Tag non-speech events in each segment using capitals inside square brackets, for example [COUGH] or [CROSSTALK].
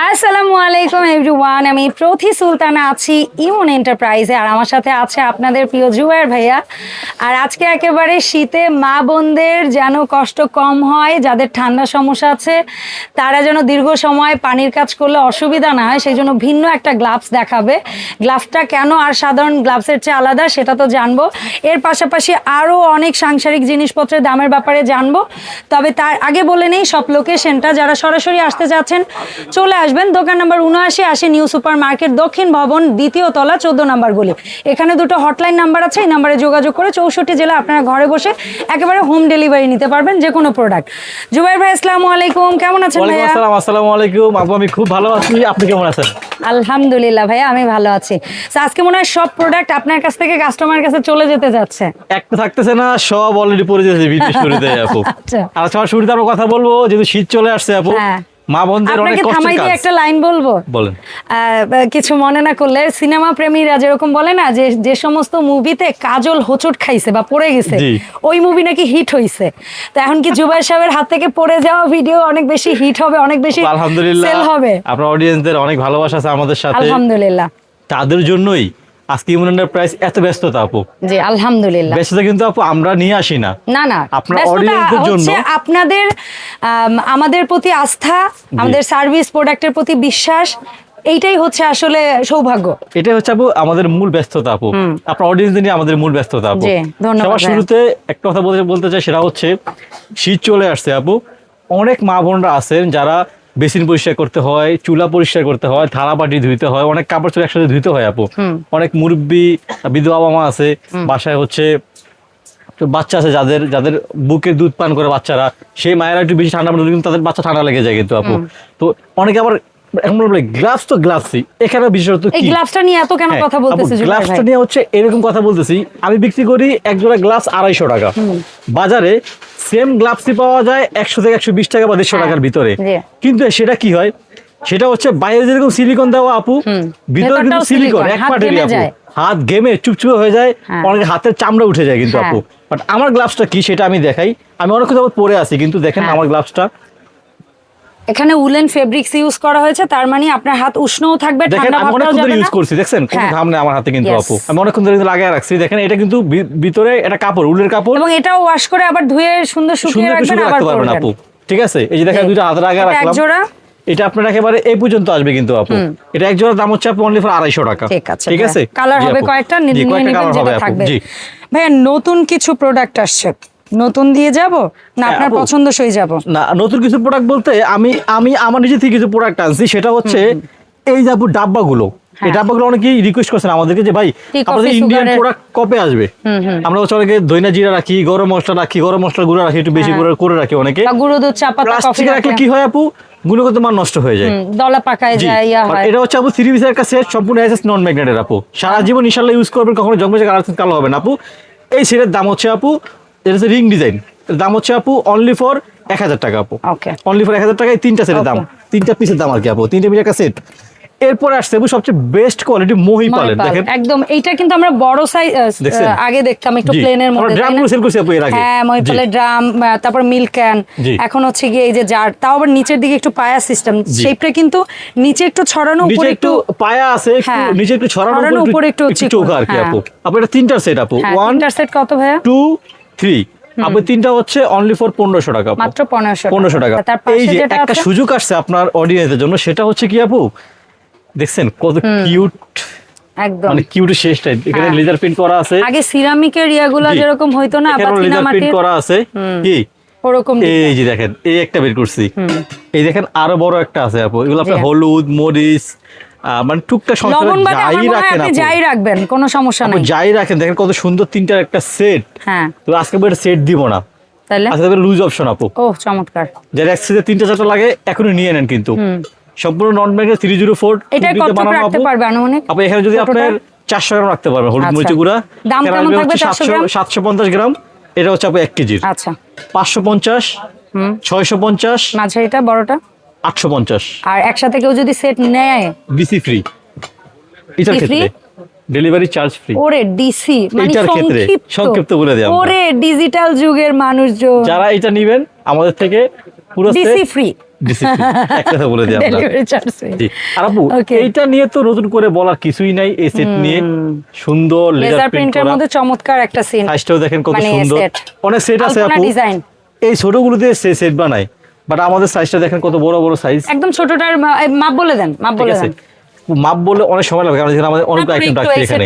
আসসালামু আলাইকুম এভরিওয়ান, আমি প্রথি সুলতানা আছি ইমন এন্টারপ্রাইজে আর আমার সাথে আছে আপনাদের প্রিয় জুয়ার ভাইয়া। আর আজকে একেবারে শীতে মা বোনদের যেন কষ্ট কম হয়, যাদের ঠান্ডা সমস্যা আছে, তারা যেন দীর্ঘ সময় পানির কাজ করলে অসুবিধা না হয়, সেই জন্য ভিন্ন একটা গ্লাভস দেখাবে। গ্লাভসটা কেন আর সাধারণ গ্লাভসের চেয়ে আলাদা সেটা তো জানব। এর পাশাপাশি আরও অনেক সাংসারিক জিনিসপত্রের দামের ব্যাপারে জানব। তবে তার আগে বলে নেই সব লোকেশনটা, যারা সরাসরি আসতে যাচ্ছেন, চলে আসবেন দোকান নাম্বার উনআশি আশি নিউ সুপার মার্কেট দক্ষিণ ভবন দ্বিতীয় তলা চোদ্দ নাম্বার গলি। এখানে দুটো হটলাইন নাম্বার আছে এই নাম্বারে যোগাযোগ করে চৌষট্টি জেলা আপনারা ঘরে বসে একেবারে হোম ডেলিভারি নিতে পারবেন যে কোনো প্রোডাক্ট। জুবাইর ভাই আসসালামু আলাইকুম কেমন আছেন ভাইয়া? আসসালাম আলাইকুম। আপু আমি খুব ভালো আছি আপনি কেমন আছেন? আলহামদুলিল্লাহ ভাইয়া আমি ভালো আছি। আজকে মনে হয় সব প্রোডাক্ট আপনার কাছ থেকে কাস্টমারের কাছে চলে যেতে যাচ্ছে। একটা থাকতেছে না সব অলরেডি পড়ে যাচ্ছে বিদেশ শুরুতে আপু। [LAUGHS] আচ্ছা। শুরুতে আমরা কথা বলব যেহেতু শীত চলে আসছে আপু। হ্যাঁ। মা বোনদের অনেক থামাই দিয়ে একটা লাইন বলব? বলেন। কিছু মনে না করলে সিনেমা প্রেমীরা যেরকম বলে না যে যে সমস্ত মুভিতে কাজল হোঁচট খাইছে বা পড়ে গেছে ওই মুভি নাকি হিট হইছে। তো এখন কি জুবাইর সাহেবের হাত থেকে পড়ে যাওয়া ভিডিও অনেক বেশি হিট হবে অনেক বেশি আলহামদুলিল্লাহ সেল হবে? আপনার অডিয়েন্সদের অনেক ভালোবাসা আছে আমাদের সাথে। আলহামদুলিল্লাহ। তাদের জন্যই আজকে ইমরানের প্রাইস এত ব্যস্ততা আপু। জি আলহামদুলিল্লাহ। ব্যস্ততা কিন্তু আপু আমরা নিয়ে আসি না। না না আপনার ব্যস্ততা জন্য- হচ্ছে আপনাদের আমাদের প্রতি আস্থা আমাদের সার্ভিস প্রোডাক্টের প্রতি বিশ্বাস এইটাই হচ্ছে আসলে সৌভাগ্য। এটাই হচ্ছে আপু আমাদের মূল ব্যস্ততা আপু। আপনার অডিয়েন্স নিয়ে আমাদের মূল ব্যস্ততা আপু। সবার শুরুতে একটা কথা বলতে বলতে চাই সেটা হচ্ছে শীত চলে আসছে আপু। অনেক মা বোনরা আছেন যারা বেসিন পরিষ্কার করতে হয় চুলা পরিষ্কার করতে হয় থালা বাটি ধুইতে হয় অনেক কাপড় চোপড় একসাথে ধুইতে হয় আপু। অনেক মুরব্বি বিধবা বাবা মা আছে বাসায় হচ্ছে বাচ্চা আছে যাদের যাদের বুকে দুধ পান করে বাচ্চারা সেই মায়েরা একটু বেশি ঠান্ডা পড়লে কিন্তু তাদের বাচ্চা ঠান্ডা লেগে যায় কিন্তু আপু। তো অনেকে আবার এখন বলে গ্লাভস তো গ্লাভসই এখানে বিশেষত কি? গ্লাভসটা নিয়ে এত কেন হ্যাঁ, কথা বলতেছে গ্লাভসটা নিয়ে হচ্ছে এরকম কথা বলতেছি। আমি বিক্রি করি এক জোড়া গ্লাভস আড়াইশো টাকা। বাজারে সেম গ্লাভসই পাওয়া যায় একশো থেকে একশো বিশ টাকা বা দেড়শো হ্যাঁ, টাকার ভিতরে। কিন্তু সেটা কি হয়? সেটা হচ্ছে বাইরে যেরকম সিলিকন দেওয়া আপু ভিতরে কিন্তু সিলিকন এক পাটেরই আপু। হাত ঘেমে চুপচুপে হয়ে যায় হ্যাঁ। অনেকে হাতের চামড়া উঠে যায় কিন্তু। আপু। বাট আমার গ্লাভসটা কি সেটা আমি দেখাই। আমি অনেকক্ষণ যাবত পরে আছি কিন্তু দেখেন। আমার গ্লাভসটা এখানে উলেন ফেব্রিক্স ইউজ করা হয়েছে তার মানে আপনার হাত উষ্ণও থাকবে দেখেন ঠান্ডা ভাবটাও যাবে না। ইউজ করছি দেখছেন? কোনো হ্যাঁ। ঘাম নেই আমার হাতে কিন্তু. আপু। আমি অনেকক্ষণ ধরে লাগায় রাখছি। দেখেন এটা কিন্তু ভিতরে এটা কাপড় উলের কাপড়। এবং এটাও ওয়াশ করে আবার ধুয়ে সুন্দর শুকিয়ে রাখবেন আবার পারবেন আপু। ঠিক আছে? এই যে দেখেন আগে এটা এক রাখলাম। জোড়া? এটা আপনার একেবারে এই পর্যন্ত আসবে কিন্তু আপু। এটা এক জোড়ার দাম হচ্ছে আপু অনলি ফর আড়াইশো টাকা। ঠিক আছে ঠিক আছে? কালার হবে কয়েকটা নিয়ে নেবেন যেটা থাকবে। জি। ভাইয়া নতুন কিছু প্রোডাক্ট আসছে। নতুন দিয়ে যাব না হ্যাঁ, আপনার আপু। পছন্দসই যাব? না নতুন কিছু প্রোডাক্ট বলতে আমি আমি আমার নিজে থেকে কিছু প্রোডাক্ট আনছি সেটা হচ্ছে এই যে আপু ডাব্বাগুলো। এই ডাব্বাগুলো অনেকেই রিকোয়েস্ট করছেন আমাদেরকে যে ভাই আমাদের ইন্ডিয়ান প্রোডাক্ট কবে আসবে? আমরা হচ্ছে অনেকে দইনা জিরা রাখি গরম মশলা রাখি গরম মশলা গুঁড়া রাখি একটু বেশি করে করে রাখি অনেকে। গুঁড়ো দুধ চা পাতা কফি প্লাস্টিকে রাখলে কি হয় আপু? গুণগত মান নষ্ট হয়ে যায়। দলা পাকায় যায় ইয়া হয়। এটা হচ্ছে আপু থ্রি পিসের একটা সেট সম্পূর্ণ এসএস নন ম্যাগনেটের আপু। সারা জীবন ইনশাল্লাহ ইউজ করবেন কখনো জঙ্গলে কালার কালো হবে না আপু। এই সেটের দাম হচ্ছে আপু এটা হচ্ছে রিং ডিজাইন। এর দাম হচ্ছে আপু অনলি ফর এক হাজার টাকা আপু। অনলি ফর এক হাজার টাকা এই তিনটা সেটের দাম. তিনটা পিসের দাম আর কি আপু। তিনটা পিসের একটা সেট এরপরে আসছে আপু সবচেয়ে বেস্ট কোয়ালিটি মহি পালেন। দেখেন। একদম এইটা কিন্তু আমরা বড় সাইজ আগে দেখতাম একটু প্লেনের মধ্যে তাই ড্রামগুলো না? সেল করছি আপু এর আগে। হ্যাঁ জি। মহিপালের ড্রাম তারপর মিল্ক ক্যান এখন হচ্ছে গিয়ে এই যে জার তাও আবার নিচের দিকে একটু পায়া সিস্টেম। শেপটা কিন্তু নিচে একটু ছড়ানো উপরে একটু পায়া আছে একটু হ্যাঁ। নিচে একটু ছড়ানো উপরে একটু চৌকা আর কি হ্যাঁ। আপু। আপু এটা তিনটার সেট আপু। হ্যাঁ ওয়ান তিনটার সেট কত ভাইয়া? টু থ্রি তিনটা হচ্ছে অনলি ফর পনেরোশো টাকা মাত্র পনেরোশো পনেরোশো টাকা। এই যে একটা সুযোগ আসছে আপনার অডিয়েন্সের জন্য সেটা হচ্ছে কি আপু? দেখছেন কত কিউট একদম। মানে কিউট শেষটা এখানে হ্যাঁ। লেজার প্রিন্ট করা আছে। আগে সিরামিকের ইয়াগুলো যেরকম হইতো না লেজার প্রিন্ট করা আছে। কি? ওরকম এই যে দেখেন এই একটা বের করছি। এই দেখেন আরও বড় একটা আছে আপু। এগুলো আপনার হলুদ মরিচ মানে টুকটা সংসারে যাই রাখেন আপনি যাই রাখবেন কোনো সমস্যা নেই। যাই রাখেন দেখেন কত সুন্দর তিনটার একটা সেট হ্যাঁ। তো আজকে আমরা সেট দিব না। তাহলে? আজকে লুজ অপশন আপু। ও চমৎকার। যারা একসাথে তিনটা চারটা লাগে এখনই নিয়ে নেন কিন্তু। সম্পূর্ণ নন ব্যাংকের থ্রি জিরো ফোর এটার কত রাখতে পারবে আনুমানিক? আপনি এখানে যদি আপনার চারশো গ্রাম রাখতে পারবেন হলুদ আচ্ছা। মরিচ গুঁড়া। দাম কেমন থাকবে সাতশো সাতশো পঞ্চাশ গ্রাম। এটা হচ্ছে আপু এক কেজির। আচ্ছা। পাঁচশো পঞ্চাশ ছয়শো পঞ্চাশ মাঝারিটা বড়টা? আটশো পঞ্চাশ। আর একসাথে কেউ যদি সেট নেয়? বিসি ফ্রি এটার ক্ষেত্রে। ডেলিভারি চার্জ ফ্রি ওরে ডিসি মানে সংক্ষিপ্ত। সংক্ষিপ্ত বলে দিই ওরে ডিজিটাল যুগের মানুষজন। যারা এটা নিবেন আমাদের থেকে পুরো ডিসি ফ্রি কথা বলে দিই আমরা। আর আপু এইটা নিয়ে তো নতুন করে বলার কিছুই নাই এই সেট নিয়ে। সুন্দর লেজার প্রিন্টের মধ্যে চমৎকার একটা সিন সাইজটাও দেখেন কত মানে সুন্দর। অনেক সেট আছে আপু। ডিজাইন এই ছোটগুলো দিয়ে সেট বানায়। বাট আমাদের সাইজটা দেখেন কত বড় বড় সাইজ একদম ছোটটার মাপ বলে দেন মাপ বলে দেন। মাপ বলে অনেক সময় লাগে কারণ আমাদের অনেক আইটেম একটু রাখছি এখানে।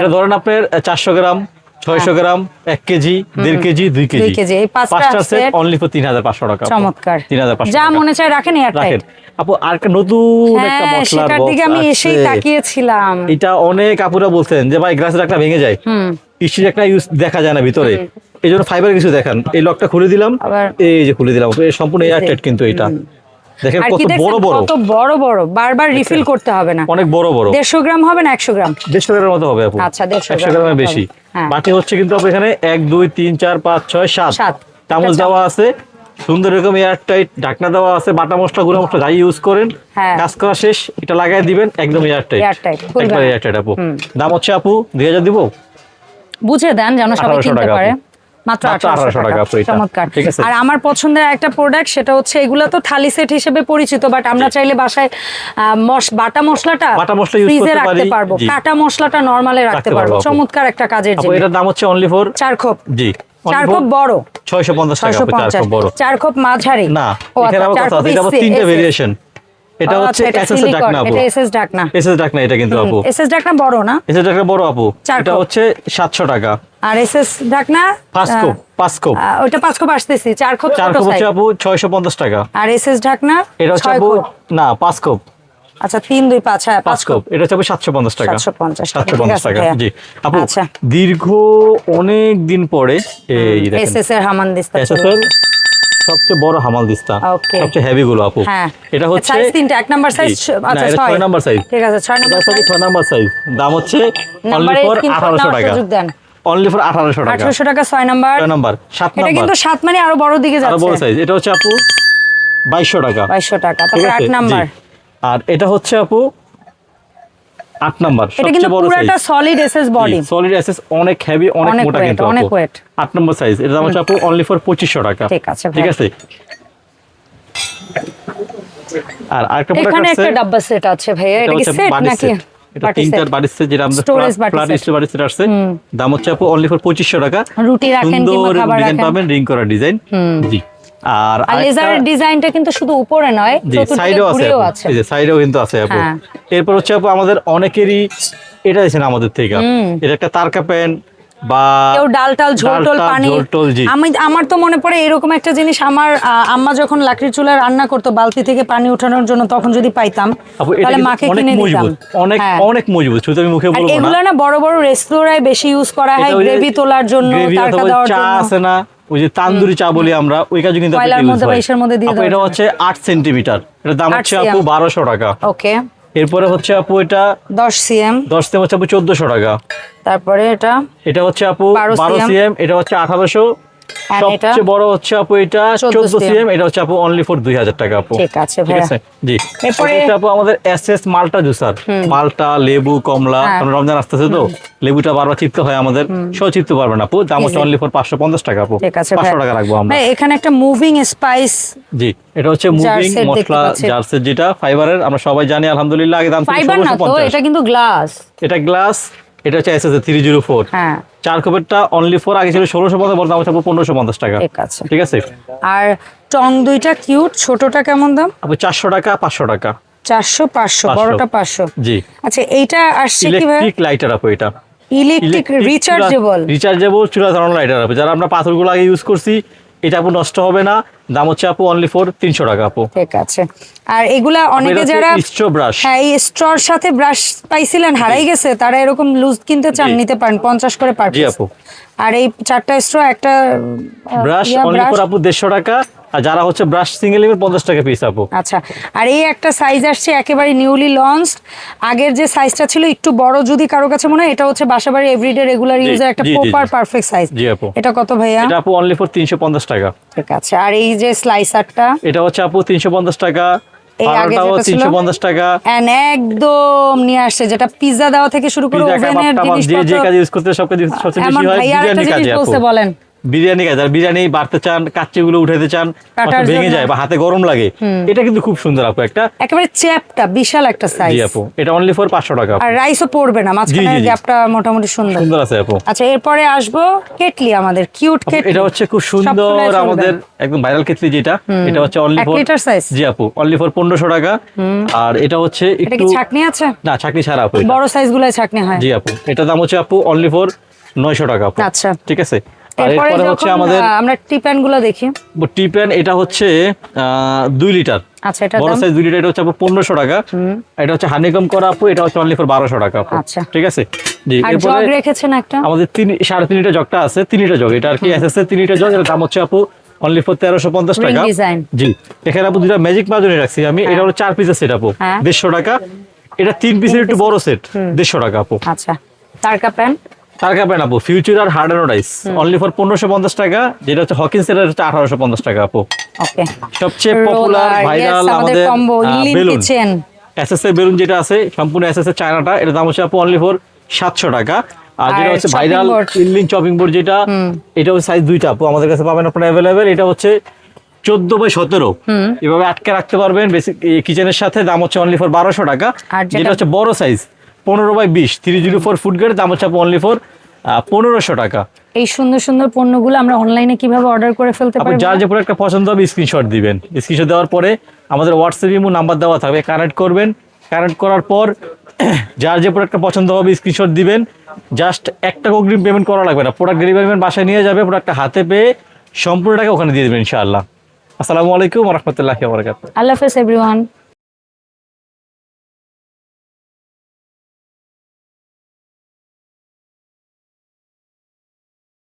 এটা ধরেন আপনার চারশো গ্রাম ছয়শো গ্রাম এক কেজি দেড় কেজি দুই কেজি। কেজি, এই পাঁচটা সেট অনলি ফর তিন হাজার পাঁচশো টাকা। আপু। চমৎকার। তিন হাজার পাঁচশো যা মনে চায় রাখেন এয়ারটাইট রাখেন। আপু আর একটা নতুন একটা হ্যাঁ মশলার সেটার দিকে আমি এসেই তাকিয়েছিলাম। এটা অনেক আপুরা বলছেন যে ভাই গ্লাসের একটা ভেঙে যায়। হুম। স্টিল একটা ইউজ দেখা যায় না ভিতরে। এই জন্য ফাইবার কিছু দেখান। এই লকটা খুলে দিলাম। এই যে খুলে দিলাম। সম্পূর্ণ এয়ারটাইট কিন্তু এটা। দেখেন কত বড় বড়। কত বড় বড়। বারবার রিফিল করতে হবে না। অনেক বড় বড়। দেড়শো গ্রাম হবে না একশো গ্রাম? দেড়শো গ্রামের মতো হবে আপু। আচ্ছা, 150 গ্রামের বেশি। হ্যাঁ। বাটি হচ্ছে কিন্তু আপু এখানে। চামচ দেওয়া আছে। সুন্দর এরকম এয়ার টাইট ঢাকনা দেওয়া আছে। বাটা মশলা গুঁড়ো মশলা যাই ইউজ করেন। হ্যাঁ। কাজ করা শেষ। এটা লাগাই দিবেন একদম এয়ার টাইট একবার এয়ার টাইট আপু। দাম হচ্ছে আপু দুই হাজার দিব? বুঝে দেন যেন সবাই কিনতে টাকা পারে। মাত্র মাত্র আঠারোশো 1800 টাকা। চমৎকার। আর আমার পছন্দের একটা প্রোডাক্ট সেটা হচ্ছে এগুলো তো থালি সেট হিসেবে পরিচিত বাট আমরা চাইলে বাসায় বাটা মশলাটা বাটা মশলা করতে রাখতে পারব। কাটা মশলাটা নরমালে রাখতে পারব। চমৎকার একটা কাজের জিনিস এটার দাম হচ্ছে অনলি ফর চার খোপ। জি চার খোপ বড়। ছয়শো পঞ্চাশ টাকা ছয়শো চার খোপ বড়। চার খোপ মাঝারি। না এখানে আচ্ছা, আবার কথা আছে এটা তিনটা ভেরিয়েশন এটা হচ্ছে এটা এসএস এর silicone, ডাকনা আপু। এটা এসএস ডাকনা। এসএস ডাকনা এটা কিন্তু আপু। এসএস ডাকনা বড় না? এসএস ডাকনা বড় আপু। চার এটা হচ্ছে সাতশো টাকা। আর এসএস ডাকনা পাঁচ আহ, কোপ পাঁচ কোপ ওইটা পাঁচ খোপ আসতেছি চার খোপ চার কোপ হচ্ছে আপু ছয়শো পঞ্চাশ টাকা। আর এসএস ঢাকনা এটা হচ্ছে আপু না পাঁচ কোপ আচ্ছা তিন দুই পাঁচ হ্যাঁ পাঁচ কোপ এটা হচ্ছে সাতশো পঞ্চাশ টাকা। সাতশো পঞ্চাশ টাকা জি। আপু আচ্ছা। দীর্ঘ অনেক দিন পরে এই এসএস এর হামান দিস্তা এসএস এর সবচেয়ে বড় হামাল দিস্তা সবচেয়ে হেভি গুলো আপু। হ্যাঁ। এটা হচ্ছে সাইজ তিনটা এক নাম্বার সাইজ আচ্ছা ছয়। নাম্বার সাইজ ঠিক আছে ছয় এটা নাম্বার হচ্ছে ছয় নাম্বার সাইজ দাম হচ্ছে অনলি ফর screenshot আঠারোশো নেওয়ার টাকা দেন। অনলি ফর আঠারোশো টাকা। আঠারোশো টাকা ছয় নাম্বার। ছয় নাম্বার সাত এটা কিন্তু সাত মানে আরও বড় দিকে আরও বড় সাইজ এটা হচ্ছে আপু বাইশশো টাকা। বাইশশো টাকা তারপর আট নাম্বার। আর এটা হচ্ছে আপু আট নাম্বার এটা কিন্তু সবচেয়ে বড় size solid SS body solid assess অনেক হেভি অনেক মোটা কিন্তু অনেক weight। আট নম্বর সাইজ এটা দাম হচ্ছে আপু অনলি ফর পঁচিশশো টাকা। ঠিক আছে, ঠিক আছে? আর আরেকটা প্রোডাক্ট এখানে একটা ডাব্বা সেট আছে ভাইয়া। এটা কি সেট নাকি। এটা তিনটার set। যেটা আমাদের ফ্ল্যাট স্টোর বাড়ি আসছে। দাম হচ্ছে আপু অনলি ফর পঁচিশশো টাকা। রুটি রাখেন কিংবা সুন্দর খাবার ডিজাইন রাখেন। পাবেন রিং করা ডিজাইন জি। আর ডিজাইনটা কিন্তু শুধু উপরে নয় সাইডেও আছে এই যে সাইডেও কিন্তু আছে আপু। হ্যাঁ। এরপর হচ্ছে আপু আমাদের অনেকেরই এটা দিয়েছেন আমাদের থেকে। এটা একটা তারকা প্যান বা কেউ ডাল টাল ঝোল টোল পানি। আমি আমার তো মনে পড়ে এরকম একটা জিনিস আমার আম্মা যখন লাকড়ির চুলায় রান্না করতো বালতি থেকে পানি ওঠানোর জন্য তখন যদি পাইতাম তাহলে মাকে কিনে দিতাম। অনেক হ্যাঁ। অনেক মজবুত শুধু আমি মুখে বলব না। এগুলো না বড় বড় রেস্তোরাঁয় বেশি ইউজ করা হয় গ্রেভি তোলার জন্য তারকা চা আছে না ওই যে তান্দুরি চা বলি আমরা ওই কাজে কিন্তু এটা হচ্ছে আট সেন্টিমিটার দাম হচ্ছে আপু বারোশো টাকা। ওকে এরপরে হচ্ছে আপু এটা দশ সিএম। দশ সিএম হচ্ছে আপু চোদ্দশো টাকা। তারপরে এটা এটা হচ্ছে আপু 12 বারো সিএম। এটা হচ্ছে আঠারোশো। And এটা? সবচেয়ে বড় হচ্ছে আপু এটা 14 সিএম। এটা হচ্ছে আপু অনলি ফর দুই হাজার টাকা আপু। ঠিক আছে ঠিক আছে? জি। এরপরে- এটা আপু আমাদের এস এস মালটা জুসার মালটা লেবু কমলা হ্যাঁ। কারণ রমজান আসতেছে তো? লেবুটা বারবার চিপতে হয় আমাদের। সহ চিপতে পারবে না আপু। দাম হচ্ছে অনলি ফর পাঁচশো পঞ্চাশ টাকা আপু। ঠিক আছে পাঁচশো ভাইয়া। টাকা রাখব আমরা। ভাই, এখানে একটা মুভিং স্পাইস জি এটা হচ্ছে মুভিং মশলা। জার্সের যেটা ফাইবারের আমরা সবাই জানি আলহামদুলিল্লাহ আগে দাম ছিল ফাইবার না তো এটা কিন্তু গ্লাস এটা গ্লাস এটা হচ্ছে S S three zero four হ্যাঁ। চার কপেরটা অনলি ফোর আগে ছিল ষোলোশো পঞ্চাশ দাম হচ্ছে পনেরোশো পঞ্চাশ টাকা। ঠিক আছে? আর টং দুইটা কিউট ছোটটা কেমন দাম? চারশো টাকা পাঁচশো টাকা। চারশো পাঁচশো 500 বড়টা পাঁচশো। জি। আচ্ছা এইটা আসছে কি ইলেকট্রিক লাইটার আপু এটা। ইলেকট্রিক রিচার্জেবল রিচার্জেবল চুলা ধরনের লাইটার আপু। যারা আমরা পাথরগুলো আগে ইউজ করছি এটা আপু নষ্ট হবে না। দাম হচ্ছে আপু অনলি ফর তিনশো টাকা আপু। ঠিক আছে। আর এগুলা অনেকে যারা স্ট্রো ব্রাশ হ্যাঁ এই স্ট্রর সাথে ব্রাশ পাইছিলেন হারাই গেছে তারা এরকম লুজ কিনতে চান নিতে পারেন পঞ্চাশ করে পার জি আপু। আর এই চারটা স্ট্র একটা ব্রাশ অনলি। ফর আপু দেড়শো টাকা আর যারা হচ্ছে ব্রাশ সিঙ্গেল নেবেন পঞ্চাশ টাকা পিস আপু। আচ্ছা আর এই একটা সাইজ আসছে একেবারে নিউলি লঞ্চ আগের যে সাইজটা ছিল একটু বড় যদি কারও কাছে মনে হয় এটা হচ্ছে বাসাবাড়ি এভরিডে রেগুলার ইউজের একটা প্রপার পারফেক্ট সাইজ জি। আপু। এটা কত ভাইয়া? এটা আপু অনলি ফর তিনশো পঞ্চাশ টাকা। ঠিক আছে আর এই যে স্লাইসারটা এটা হচ্ছে আপু তিনশো পঞ্চাশ টাকা? তিনশো পঞ্চাশ টাকা। এন্ড একদম নিয়ে আসছে যেটা পিৎজা দেওয়া থেকে শুরু করে পিজা কাবাব ওভেনের টাবাব যে যে কাজ ইউজ করতে সব সবচেয়ে আমার বেশি হয় বিরিয়ানি কাজে আপু। বলেন। বিরিয়ানি খায় যারা বিরিয়ানি বাড়তে চান কাচ্চিগুলো উঠাতে চান ভেঙে যায় বা হাতে গরম লাগে। এটা কিন্তু খুব সুন্দর আপু একটা একেবারে চ্যাপটা বিশাল একটা জি সাইজ আপু এটা অনলি ফর পাঁচশো টাকা আপু। আর রাইসও পড়বে না মাঝখানে জি, জি। গ্যাপটা মোটামুটি সুন্দর। সুন্দর আছে আপু। আচ্ছা এরপরে আসব কেটলি আমাদের কিউট কেটলি। এটা হচ্ছে খুব সুন্দর আমাদের একদম ভাইরাল কেটলি যেটা এটা হচ্ছে অনলি ফর লিটার সাইজ জি আপু অনলি ফর পনেরোশো টাকা। আর এটা হচ্ছে এটা একটু কি ছাকনি আছে? না চাকরি ছাড়া আপু এটা। বড় সাইজগুলো ছাকনি হয়। জি আপু এটা দাম হচ্ছে আপু অনলি ফর নয়শো টাকা আপু। আচ্ছা। ঠিক আছে? এরপরে হচ্ছে আমাদের আমরা টিপ্যানগুলো দেখি। টি প্যান এটা হচ্ছে আহ, দুই লিটার। আচ্ছা এটা বড় সাইজ দুই লিটার এটা হচ্ছে আপু পনেরোশো টাকা। এটা হচ্ছে হানিকম করা আপু এটা হচ্ছে অনলি ফর বারোশো টাকা আপু। আচ্ছা। ঠিক আছে? জি এরপরে জগ রেখেছেন একটা? আমাদের তিন সাড়ে তিন লিটার জগটা আছে তিন লিটার জগ। এটা আর কি এসএস এর তিন লিটার জগ এর দাম হচ্ছে আপু অনলি ফর তেরোশো পঞ্চাশ টাকা। জি এখানে আপু দুটা ম্যাজিক মাজনি রাখছি আমি এটা হলো চার পিসের সেট আপু হ্যাঁ। দেড়শো টাকা। এটা তিন পিসের একটু বড় সেট দেড়শো টাকা আপু। আচ্ছা। তারকা প্যান তার কাপেন আপু future R hard and rice only for পনেরোশো পঞ্চাশ টাকা যেটা হচ্ছে হকিন্স এর হচ্ছে আঠারোশো পঞ্চাশ টাকা আপু। সবচেয়ে পপুলার ভাইরাল আমাদের বেলুন এসএস এর বেলুন যেটা আছে সম্পূর্ণ এসএস এর চায়নাটা এর দাম হচ্ছে আপু অনলি ফর সাতশো টাকা। আর যেটা হচ্ছে ভাইরাল board? চপিং বোর্ড যেটা এটা হচ্ছে সাইজ দুইটা আপু আমাদের কাছে পাবেন আপনারা অ্যাভেলেবেল এটা হচ্ছে চোদ্দ বাই সতেরো। এভাবে আটকে রাখতে পারবেন বেসিক কিচেনের সাথে দাম হচ্ছে অনলি ফর বারোশো টাকা। যেটা হচ্ছে বড় সাইজ পনেরো বাই বিশ three zero four foot gate দাম হচ্ছে অনলি ফোর পনেরোশো টাকা। এই সুন্দর সুন্দর পণ্যগুলো আমরা অনলাইনে কীভাবে অর্ডার করে ফেলতে পারি যার যে প্রোডাক্টটা পছন্দ হবে স্ক্রিনশট দিবেন। স্ক্রিনশট দেওয়ার পরে আমাদের হোয়াটসঅ্যাপ ইমো নাম্বার দেওয়া থাকবে। কানেক্ট করবেন। কানেক্ট করার পর [CLEARS THROAT] যার যে প্রোডাক্টটা পছন্দ হবে স্ক্রিনশট দিবেন। জাস্ট একটা অগ্রিম পেমেন্ট করা লাগবে না। প্রোডাক্ট ডেলিভারি বাসায় নিয়ে যাবে প্রোডাক্টটা হাতে পেয়ে সম্পূর্ণ টাকা ওখানে দিয়ে দেবেন ইনশাআল্লাহ। আসসালামু আলাইকুম রহমতুল্লাহি বারাকাতুহু। আল্লাহ হাফেজ এভরিওয়ান